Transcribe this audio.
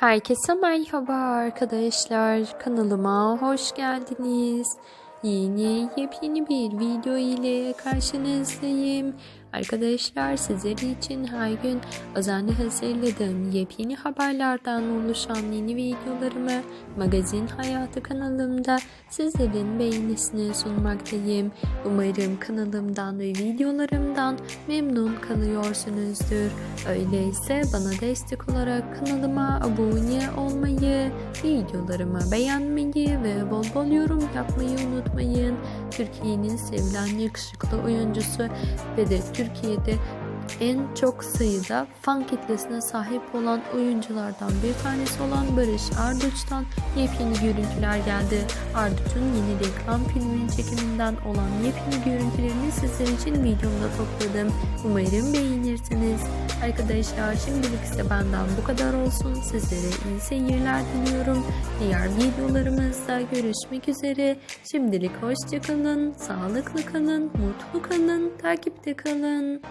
Herkese merhaba arkadaşlar. Kanalıma hoş geldiniz. Yeni yepyeni bir video ile karşınızdayım. Arkadaşlar sizler için her gün özenle hazırladığım yepyeni haberlerden oluşan yeni videolarımı Magazin Hayatı kanalımda sizlerin beğenisine sunmaktayım. Umarım kanalımdan ve videolarımdan memnun kalıyorsunuzdur. Öyleyse bana destek olarak kanalıma abone olmayı, videolarımı beğenmeyi ve bol bol yorum yapmayı unutmayın. Türkiye'nin sevilen yakışıklı oyuncusu ve de Türkiye'de en çok sayıda fan kitlesine sahip olan oyunculardan bir tanesi olan Barış Arduç'tan yepyeni görüntüler geldi. Arduç'un yeni reklam filminin çekiminden olan yepyeni görüntülerini sizler için videomda topladım. Umarım beğenirsiniz. Arkadaşlar şimdilik ise benden bu kadar olsun. Sizlere iyi seyirler diliyorum. Diğer videolarımızda görüşmek üzere. Şimdilik hoşçakalın, sağlıklı kalın, mutlu kalın, takipte kalın.